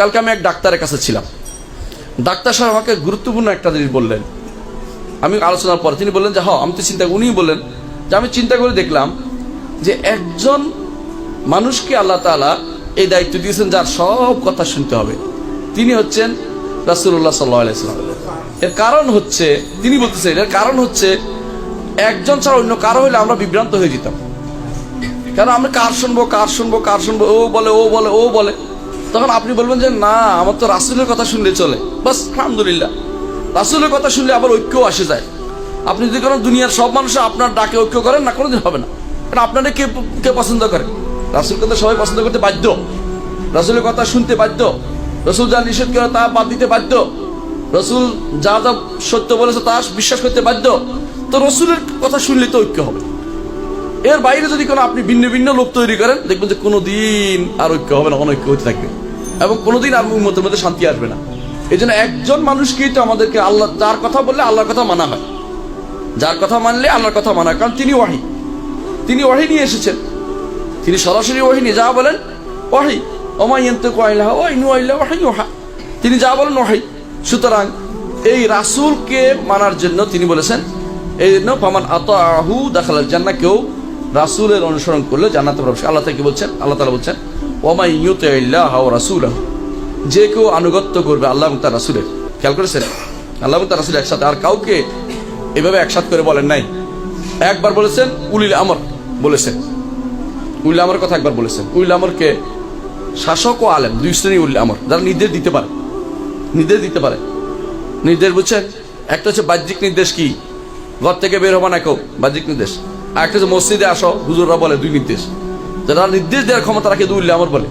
কালকে আমি এক ডাক্তারের কাছে ছিলাম। ডাক্তার সাহেব আমাকে গুরুত্বপূর্ণ একটা জিনিস বললেন। আমি আলোচনার পর তিনি বললেন যে হ্যাঁ আমি তো চিন্তা উনি বললেন যে, আমি চিন্তা করে দেখলাম যে, একজন মানুষকে আল্লাহ তাআলা এই দায়িত্ব দিয়েছেন যার সব কথা শুনতে হবে। তিনি হচ্ছেন রাসুল্লাহ সাল্লাম এর কারণ হচ্ছে, তিনি বলতেছেন, এর কারণ হচ্ছে একজন ছাড়া অন্য কারও হলে আমরা বিভ্রান্ত হয়ে যেতাম। কারণ আমরা কার শুনব কার শুনব কার শুনব? ও বলে ও বলে ও বলে। তখন আপনি বলবেন যে, না, আমার তো রাসুলের কথা শুনলে চলে। বাস, আলহামদুলিল্লাহ। রাসুলের কথা শুনলে আবার ঐক্য আসে যায়। আপনি যদি কোনো দুনিয়ার সব মানুষ আপনার ডাকে ঐক্য করেন, না, কোনোদিন হবে না। কারণ আপনারা কে কে পছন্দ করে? রাসুল কথা সবাই পছন্দ করতে বাধ্য। রাসুলের কথা শুনতে বাধ্য। রসুল যা নিষেধ করে তা বাদ দিতে বাধ্য। রসুল যা যা সত্য বলেছে তা বিশ্বাস করতে বাধ্য। তো রসুলের কথা শুনলে তো ঐক্য হবে। এর বাইরে যদি কোনো আপনি ভিন্ন ভিন্ন লোক তৈরি করেন, দেখবেন যে কোনোদিন আর ঐক্য হবে না অনৈক্য হতে থাকবে। এবং কোনোদিন আর উন্মতের মধ্যে শান্তি আসবে না। এই জন্য একজন মানুষকেই তো আমাদেরকে আল্লাহ যার কথা বললে আল্লাহর কথা মানা হয়। যার কথা মানলে আল্লাহর কথা মানা কারণ তিনি ওয়াহি। তিনি ওয়াহি নিয়ে এসেছেন। তিনি সরাসরি ওয়াহি নিয়ে যা বলেন, ওয়াহি। অমাইয়ন্ত কয়লাহ ওয়াই নুয়াইলা ওয়াহি ওহা তিনি যা বলেন ওয়াহি। সুতরাং এই রাসূলকে মানার জন্য তিনি বলেছেন, এই জন্য ফামান আতাহু দাখালাল জান্নাহ। কেউ রাসূলের অনুসরণ করলে জান্নাতে প্রবেশ আল্লাহ থেকে বলছেন? আল্লাহ তালা বলছেন, ওমাই ইউতিল্লাহ ওয়া রাসূলাহু। যে কেউ আনুগত্য করবে আল্লাহ তার রাসূলের। খেয়াল করেছেন? আল্লাহ তার রাসূল একসাথে। আর কাউকে এভাবে একসাথ করে বলেন নাই। একবার বলেছেন, উলিল আমর বলেছেন। উলিল আমর কথা একবার বলেছেন। উলিল আমরকে শাসক ও আলেম। দুই শ্রেণি উলিল আমর। যারা নির্দেশ দিতে পারে। নির্দেশ দিতে পারে। নির্দেশ বুঝছেন? একটা হচ্ছে বাহ্যিক নির্দেশ কি? ঘর থেকে বের হবা না কেউ? বাহ্যিক নির্দেশ। আর একটা মসজিদে আসো, হুজুররা বলে, দুই নির্দেশ। যারা নির্দেশ দেওয়ার ক্ষমতা রাখে, দুই আমার বলে।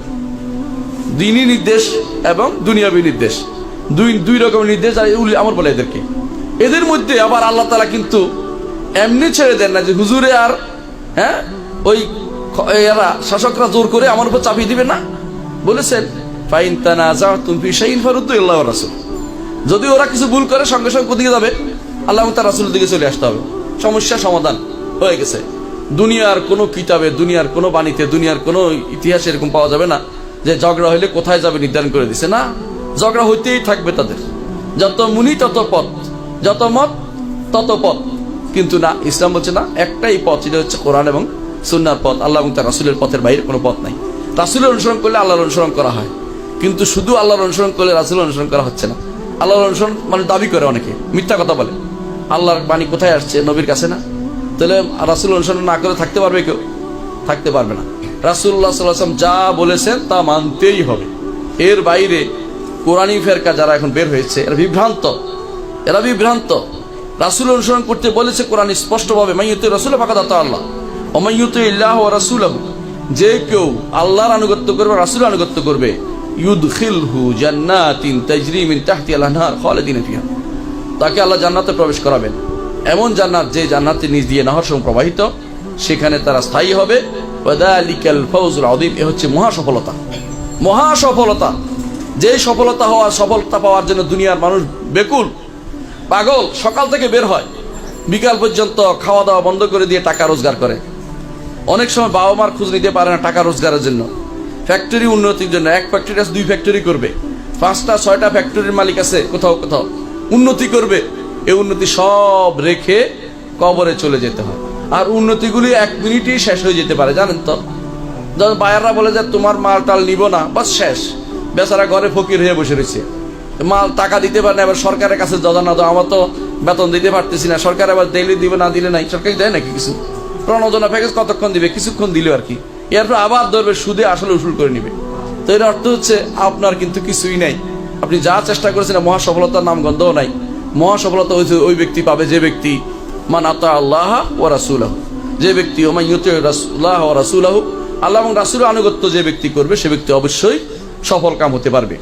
দিনই নির্দেশ এবং দুনিয়াবী নির্দেশ। দুই দুই রকমের নির্দেশ আর উল্লে আমার বলে এদেরকে। এদের মধ্যে আবার আল্লাহ তালা কিন্তু এমনি ছেড়ে দেন না যে, হুজুরে আর হ্যাঁ ওই এরা শাসকরা জোর করে আমার উপর চাপিয়ে দিবে না। বলেছেন, ফাইন তানা যা তুমি শাইন ফারুদ্দ আল্লাহ রাসুল। যদি ওরা কিছু ভুল করে, সঙ্গে সঙ্গে কোদিকে যাবে, আল্লাহ তার রাসুলের দিকে চলে আসতে হবে। সমস্যা, সমাধান। হয়ে গেছে। দুনিয়ার কোনো কিতাবে, দুনিয়ার কোনো বাণীতে, দুনিয়ার কোনো ইতিহাসে এরকম পাওয়া যাবে না যে ঝগড়া হইলে কোথায় যাবে নির্ধারণ করে দিছে। না, ঝগড়া হইতেই থাকবে তাদের। যত মুনি, তত পথ। যত মত, তত পথ। কিন্তু না, ইসলাম বলছে না, একটাই পথ এটা হচ্ছে কোরআন এবং সুন্নার পথ। আল্লাহ এবং তার রাসুলের পথের বাইরে কোনো পথ নাই। রাসুলের অনুসরণ করলে আল্লাহর অনুসরণ করা হয়। কিন্তু শুধু আল্লাহর অনুসরণ করলে রাসুলের অনুসরণ করা হচ্ছে না। আল্লাহর অনুসরণ মানে দাবি করে অনেকে, মিথ্যা কথা বলে। আল্লাহর বাণী কোথায় আসছে, নবীর কাছে না? তাহলে রাসুল অনুসরণ না করে থাকতে পারবে কেউ? থাকতে পারবে না। রাসুল্লাহ সাল্লাম যা বলেছেন তা মানতেই হবে। এর বাইরে কোরআনী ফেরকা যারা এখন বের হয়েছে, এরা বিভ্রান্ত। এরা বিভ্রান্ত। রাসুল অনুসরণ করতে বলেছে কোরআন স্পষ্টভাবে মাইয়ুত রাসুল ফাঁকা দাতা আল্লাহ অমাইয়ুত ইল্লাহ রাসুল যে কেউ আল্লাহর আনুগত্য করবে রাসুল আনুগত্য করবে। তাকে আল্লাহ জান্নাতে প্রবেশ করাবেন। এমন জান্নাত যে জান্নাতে নিজ দিয়ে নহর সম প্রবাহিত, সেখানে তারা স্থায়ী হবে। ওয়াদালিকাল ফাউজুল আযীম, এ হচ্ছে মহা সফলতা। মহা সফলতা। যে সফলতা হওয়া, সফলতা পাওয়ার জন্য দুনিয়ার মানুষ বেকুল, পাগল, সকাল থেকে বের হয়। বিকাল পর্যন্ত খাওয়া দাওয়া বন্ধ করে দিয়ে টাকা রোজগার করে। অনেক সময় বাবা মার খোঁজ নিতে পারে না টাকা রোজগারের জন্য। ফ্যাক্টরি উন্নতির জন্য এক ফ্যাক্টরি আছে, দুই ফ্যাক্টরি করবে। পাঁচটা, ছয়টা ফ্যাক্টরির মালিক আছে, কোথাও কোথাও। উন্নতি করবে। এই উন্নতি সব রেখে কবরে চলে যেতে হয়। আর উন্নতিগুলি এক মিনিটেই শেষ হয়ে যেতে পারে, জানেন তো? যখন বায়াররা বলে যে, তোমার মাল টাল নিব না। বাস শেষ। বেচারা ঘরে ফকির হয়ে বসে রয়েছে। মাল টাকা দিতে পারে না, এবার সরকারের কাছে দাদা না আমার তো বেতন দিতে পারতেছি না। সরকার আবার দিলে দিবে, না দিলে নাই? সরকার দেয় নাকি কিছু? প্রণোদনা প্যাকেজ কতক্ষণ দিবে? কিছুক্ষণ দিল আর কি। এরপর আবার ধরবে, সুদে আসলে উসুল করে নিবে। তো এর অর্থ হচ্ছে, আপনার কিন্তু কিছুই নাই। আপনি যা চেষ্টা করেছেন, মহা সফলতার নাম গন্ধও নাই। মহা সফলতা হয়েছে ওই ব্যক্তি পাবে যে ব্যক্তি, মান আতা আল্লাহ ও রাসুলাহ। যে ব্যক্তি রাসুল্লাহ ও রাসুলাহ আল্লাহ এবং রাসুল আনুগত্য যে ব্যক্তি করবে, সে ব্যক্তি অবশ্যই সফল কাম হতে পারবে।